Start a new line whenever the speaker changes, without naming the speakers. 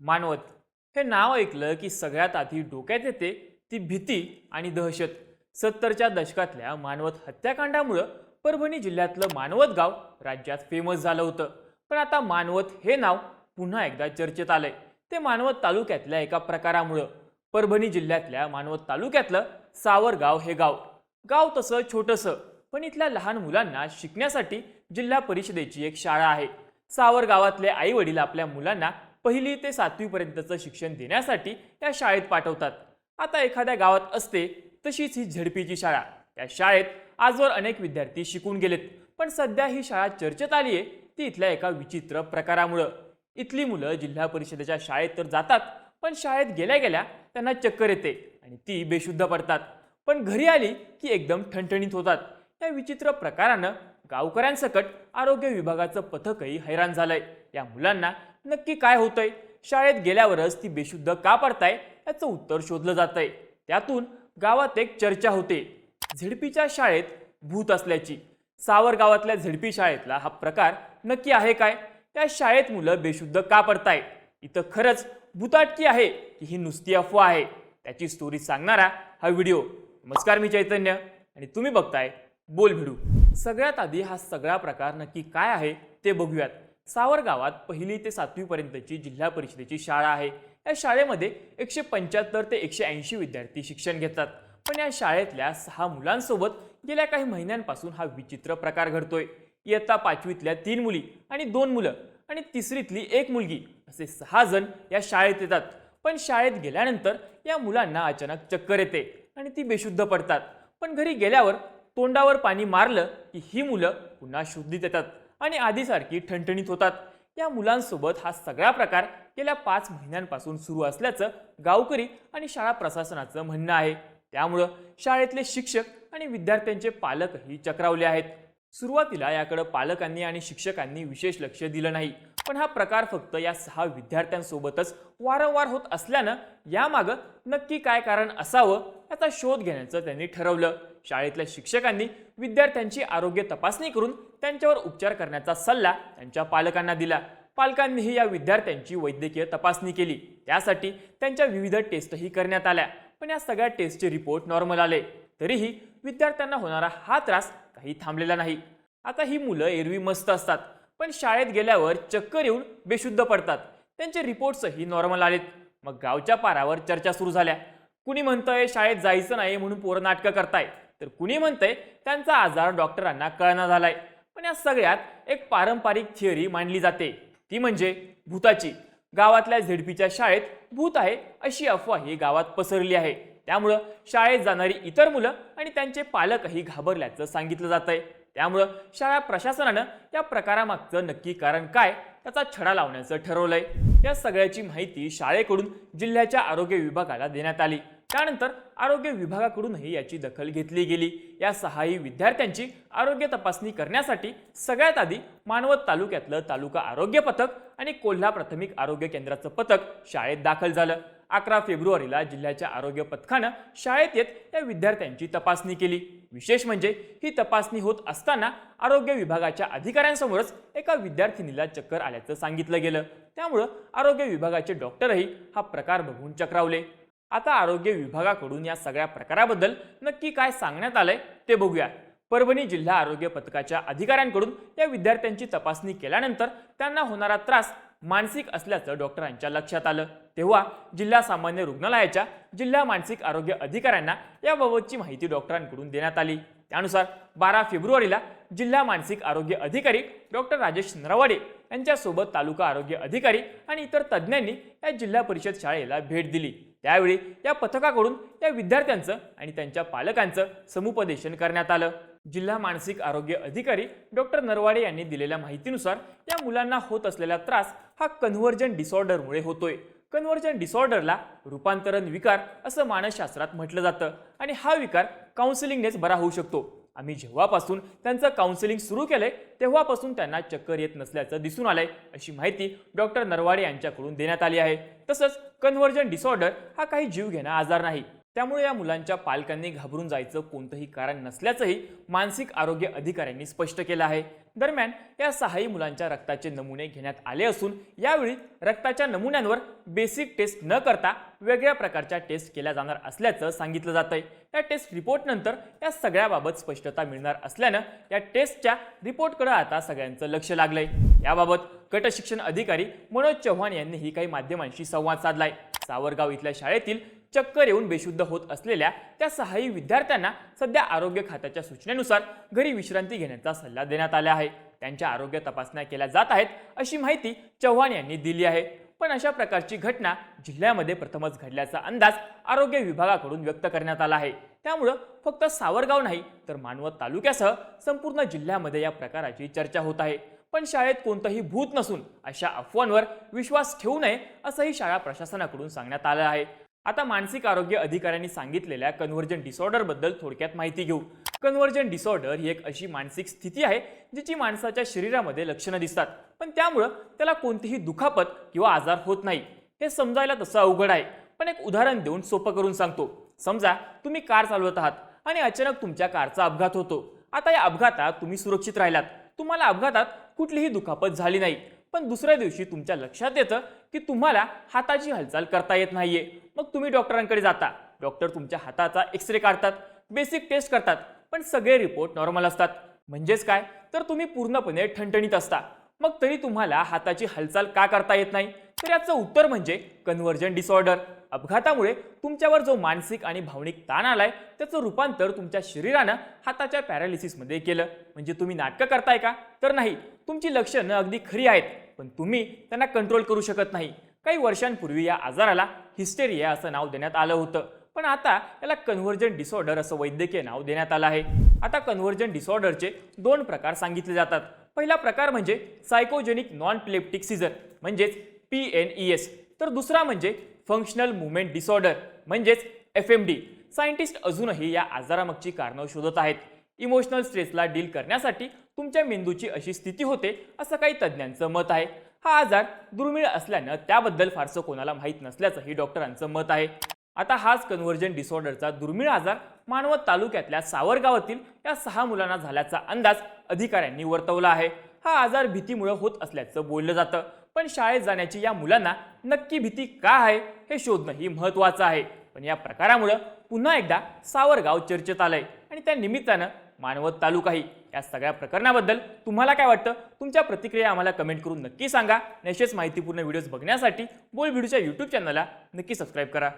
मानवत. हे नाव ऐकलं की सगळ्यात आधी डोक्यात येते ती भीती आणि दहशत. सत्तरच्या दशकातल्या मानवत हत्याकांडामुळं परभणी जिल्ह्यातलं मानवत गाव राज्यात फेमस झालं होतं. पण आता मानवत हे नाव पुन्हा एकदा चर्चेत आलंय. ते मानवत तालुक्यातल्या एका प्रकारामुळं. परभणी जिल्ह्यातल्या मानवत तालुक्यातलं सावरगाव हे गाव. गाव तसं छोटंसं पण इथल्या लहान मुलांना शिकण्यासाठी जिल्हा परिषदेची एक शाळा आहे. सावर गावातले आई वडील आपल्या मुलांना पहिली ते सातवीपर्यंतचं शिक्षण देण्यासाठी या शाळेत पाठवतात. आता एखाद्या गावात असते तशीच ही झडपीची शाळा. त्या शाळेत आजवर अनेक विद्यार्थी शिकून गेलेत पण सध्या ही शाळा चर्चेत आली आहे ती इथल्या एका विचित्र प्रकारामुळं. इथली मुलं जिल्हा परिषदेच्या शाळेत तर जातात पण शाळेत गेल्या गेल्या त्यांना चक्कर येते आणि ती बेशुद्ध पडतात. पण घरी आली की एकदम ठणठणीत होतात. या विचित्र प्रकारानं गावकऱ्यांसकट आरोग्य विभागाचं पथकही हैराण झालंय. या मुलांना नक्की काय होतंय? शाळेत गेल्यावरच ती बेशुद्ध का पडताय? याचं उत्तर शोधलं जातंय. त्यातून गावात एक चर्चा होते. झिडपीच्या शाळेत भूत असल्याची. सावर गावातल्या झिडपी शाळेतला हा प्रकार नक्की आहे काय? त्या शाळेत मुलं बेशुद्ध का पडताय? इथं खरंच भूताटकी आहे की ही नुसती अफवा आहे? त्याची स्टोरी सांगणारा हा व्हिडिओ. नमस्कार मी चैतन्य आणि तुम्ही बघताय बोल भिडू सगळ्यात आधी हा सगळा प्रकार नक्की काय आहे ते बघूयात. सावर गावात पहिली ते सातवी पर्यंतची जिल्हा परिषदेची शाळा आहे. या शाळेमध्ये एकशे पंच्याहत्तर ते एकशे ऐंशी विद्यार्थी शिक्षण घेतात. पण या शाळेतल्या सहा मुलांसोबत गेल्या काही महिन्यांपासून हा विचित्र प्रकार घडतोय. इयत्ता पाचवीतल्या तीन मुली आणि दोन मुलं आणि तिसरीतली एक मुलगी असे सहा जण या शाळेत येतात. पण शाळेत गेल्यानंतर या मुलांना अचानक चक्कर येते आणि ती बेशुद्ध पडतात. पण घरी गेल्यावर तोंडावर पाणी मारलं की ही मुलं पुन्हा शुद्धीत येतात. आणि आधीसारखी ठणठणीत होतात. या मुलांसोबत हा सगळा प्रकार गेल्या पाच महिन्यांपासून सुरू असल्याचं गावकरी आणि शाळा प्रशासनाचं म्हणणं आहे. त्यामुळं शाळेतले शिक्षक आणि विद्यार्थ्यांचे पालकही चक्रावले आहेत. सुरुवातीला याकडे पालकांनी आणि शिक्षकांनी विशेष लक्ष दिलं नाही. पण हा प्रकार फक्त या सहा विद्यार्थ्यांसोबतच वारंवार होत असल्यानं यामागं नक्की काय कारण असावं याचा शोध घेण्याचं त्यांनी ठरवलं. शाळेतल्या शिक्षकांनी विद्यार्थ्यांची आरोग्य तपासणी करून त्यांच्यावर उपचार करण्याचा सल्ला त्यांच्या पालकांना दिला. पालकांनीही या विद्यार्थ्यांची वैद्यकीय तपासणी केली. त्यासाठी त्यांच्या विविध टेस्टही करण्यात आल्या. पण या सगळ्या टेस्टचे रिपोर्ट नॉर्मल आले. तरीही विद्यार्थ्यांना होणारा हा त्रास काही थांबलेला नाही. आता ही मुलं एरवी मस्त असतात. पण शाळेत गेल्यावर चक्कर येऊन बेशुद्ध पडतात. त्यांचे रिपोर्ट्सही नॉर्मल आलेत. मग गावच्या पारावर चर्चा सुरू झाल्या. कुणी म्हणतंय शाळेत जायचं नाही म्हणून पोरं नाटकं करताय तर कुणी म्हणतंय त्यांचा आजार डॉक्टरांना कळना झालाय. पण या सगळ्यात एक पारंपरिक थिअरी मांडली जाते. ती म्हणजे भूताची. गावातल्या झेडपीच्या शाळेत भूत आहे अशी अफवा ही गावात पसरली आहे. त्यामुळं शाळेत जाणारी इतर मुलं आणि त्यांचे पालकही घाबरल्याचं सांगितलं जातंय. त्यामुळं शाळा प्रशासनानं या प्रकारामागचं नक्की कारण काय त्याचा छडा लावण्याचं ठरवलंय. या सगळ्याची माहिती शाळेकडून जिल्ह्याच्या आरोग्य विभागाला देण्यात आली. त्यानंतर आरोग्य विभागाकडूनही याची दखल घेतली गेली. या सहाही विद्यार्थ्यांची आरोग्य तपासणी करण्यासाठी सगळ्यात आधी मानवत तालुक्यातलं तालुका आरोग्य पथक आणि कोल्हा प्राथमिक आरोग्य केंद्राचं पथक शाळेत दाखल झालं. अकरा फेब्रुवारीला जिल्ह्याच्या आरोग्य पथकानं शाळेत येत या विद्यार्थ्यांची तपासणी केली. विशेष म्हणजे ही तपासणी होत असताना आरोग्य विभागाच्या अधिकाऱ्यांसमोरच एका विद्यार्थिनीला चक्कर आल्याचं सांगितलं गेलं. त्यामुळं आरोग्य विभागाचे डॉक्टरही हा प्रकार बघून चक्रावले. आता आरोग्य विभागाकडून या सगळ्या प्रकाराबद्दल नक्की काय सांगण्यात आलंय ते बघूया परभणी जिल्हा आरोग्य पथकाच्या अधिकाऱ्यांकडून या विद्यार्थ्यांची तपासणी केल्यानंतर त्यांना होणारा त्रास मानसिक असल्याचं डॉक्टरांच्या लक्षात आलं. तेव्हा जिल्हा सामान्य रुग्णालयाच्या जिल्हा मानसिक आरोग्य अधिकाऱ्यांना याबाबतची माहिती डॉक्टरांकडून देण्यात आली. त्यानुसार बारा फेब्रुवारीला जिल्हा मानसिक आरोग्य अधिकारी डॉक्टर राजेश नरवाडे यांच्यासोबत तालुका आरोग्य अधिकारी आणि इतर तज्ज्ञांनी या जिल्हा परिषद शाळेला भेट दिली. त्यावेळी या पथकाकडून या विद्यार्थ्यांचं आणि त्यांच्या पालकांचं समुपदेशन करण्यात आलं. जिल्हा मानसिक आरोग्य अधिकारी डॉक्टर नरवाडे यांनी दिलेल्या माहितीनुसार या मुलांना होत असलेला त्रास हा कन्व्हर्जन डिसऑर्डरमुळे होतोय. कन्व्हर्जन डिसऑर्डरला रूपांतरण विकार असं मानसशास्त्रात म्हटलं जातं आणि हा विकार काउन्सिलिंगनेच बरा होऊ शकतो. आम्ही जेव्हापासून त्यांचं काउन्सिलिंग सुरू केलंय तेव्हापासून त्यांना चक्कर येत नसल्याचं दिसून आलंय अशी माहिती डॉक्टर नरवाडे यांच्याकडून देण्यात आली आहे. तसंच कन्व्हर्जन डिसऑर्डर हा काही जीवघेणा आजार नाही त्यामुळे या मुलांच्या पालकांनी घाबरून जायचं कोणतंही कारण नसल्याचंही मानसिक आरोग्य अधिकाऱ्यांनी स्पष्ट केलं आहे. दरम्यान या सहाही मुलांच्या रक्ताचे नमुने घेण्यात आले असून यावेळी रक्ताच्या नमुन्यांवर बेसिक टेस्ट न करता वेगळ्या प्रकारच्या टेस्ट केल्या जाणार असल्याचं सांगितलं जात आहे या टेस्ट रिपोर्टनंतर या सगळ्याबाबत स्पष्टता मिळणार असल्यानं या टेस्टच्या रिपोर्टकडे आता सगळ्यांचं लक्ष लागलंय. याबाबत गट शिक्षण अधिकारी मनोज चव्हाण यांनीही काही माध्यमांशी संवाद साधलाय. सावरगाव इथल्या शाळेतील चक्कर येऊन बेशुद्ध होत असलेल्या त्या सहाही विद्यार्थ्यांना सध्या आरोग्य खात्याच्या सूचनेनुसार घरी विश्रांती घेण्याचा सल्ला देण्यात आला आहे. त्यांच्या आरोग्य तपासण्या केल्या जात आहेत अशी माहिती चव्हाण यांनी दिली आहे. पण अशा प्रकारची घटना जिल्ह्यामध्ये प्रथमच घडल्याचा अंदाज आरोग्य विभागाकडून व्यक्त करण्यात आला आहे. त्यामुळं फक्त सावरगाव नाही तर मानवत तालुक्यासह संपूर्ण जिल्ह्यामध्ये या प्रकाराची चर्चा होत आहे. पण शाळेत कोणतंही भूत नसून अशा अफवांवर विश्वास ठेवू नये असंही शाळा प्रशासनाकडून सांगण्यात आलं आहे. आता मानसिक आरोग्य अधिकाऱ्यांनी सांगितलेल्या कन्व्हर्जन डिसऑर्डरबद्दल थोडक्यात माहिती घेऊ. कन्व्हर्जन डिसऑर्डर ही एक अशी मानसिक स्थिती आहे जिची माणसाच्या शरीरामध्ये लक्षणं दिसतात. पण त्यामुळं त्याला कोणतीही दुखापत किंवा आजार होत नाही. हे समजायला तसं अवघड आहे. पण एक उदाहरण देऊन सोपं करून सांगतो. समजा तुम्ही कार चालवत आहात आणि अचानक तुमच्या कारचा अपघात होतो. आता या अपघातात तुम्ही सुरक्षित राहिलात. तुम्हाला अपघातात कुठलीही दुखापत झाली नाही. पण दुसऱ्या दिवशी तुमच्या लक्षात येतं की तुम्हाला हाताची हालचाल करता येत नाहीये. मग तुम्ही डॉक्टरांकडे जाता. डॉक्टर तुमच्या हाताचा एक्सरे काढतात बेसिक टेस्ट करतात पण सगळे रिपोर्ट नॉर्मल असतात. म्हणजेच काय? तर तुम्ही पूर्णपणे ठणठणीत असता. मग तरी तुम्हाला हाताची हालचाल का करता येत नाही? तर याचं उत्तर म्हणजे कन्व्हर्जन डिसऑर्डर अपघातामुळे तुमच्यावर जो मानसिक आणि भावनिक ताण आलाय त्याचं रूपांतर तुमच्या शरीरानं हाताच्या पॅरालिसिसमध्ये केलं. म्हणजे तुम्ही नाटकं करताय का? तर नाही. तुमची लक्षणं अगदी खरी आहेत पण तुम्ही त्यांना कंट्रोल करू शकत नाही. काही वर्षांपूर्वी या आजाराला हिस्टेरिया असं नाव देण्यात आलं होतं. पण आता याला कन्व्हर्जन डिसऑर्डर असं वैद्यकीय नाव देण्यात आलं आहे. आता कन्व्हर्जन डिसऑर्डरचे दोन प्रकार सांगितले जातात. पहिला प्रकार म्हणजे सायकोजेनिक नॉन प्लेप्टिक सिझर म्हणजेच पी एन ई एस तर दुसरा म्हणजे फंक्शनल मुवमेंट डिसऑर्डर म्हणजेच एफ एम डी सायंटिस्ट अजूनही या आजारामागची कारणं शोधत आहेत. इमोशनल स्ट्रेसला डील करण्यासाठी तुमच्या मेंदूची अशी स्थिती होते असं काही तज्ज्ञांचं मत आहे. हा आजार दुर्मिळ असल्यानं त्याबद्दल फारसं कोणाला माहीत नसल्याचंही डॉक्टरांचं मत आहे. आता हाच कन्व्हर्जन डिसऑर्डरचा दुर्मिळ आजार मानवत तालुक्यातल्या सावरगावातील या सहा मुलांना झाल्याचा अंदाज अधिकाऱ्यांनी वर्तवला आहे. हा आजार भीतीमुळे होत असल्याचं बोललं जातं. पण शाळेत जाण्याची या मुलांना नक्की भीती का आहे हे शोधणंही महत्त्वाचं आहे. पण या प्रकारामुळं पुन्हा एकदा सावरगाव चर्चेत आलंय आणि त्या निमित्तानं मानवत तालुकाही या सगळ्या प्रकरणाबद्दल तुम्हाला काय वाटतं? तुमच्या प्रतिक्रिया आम्हाला कमेंट करून नक्की सांगा. आणि असेच माहितीपूर्ण व्हिडिओज बघण्यासाठी बोल व्हिडिओच्या यूट्यूब चॅनलला नक्की सबस्क्राईब करा.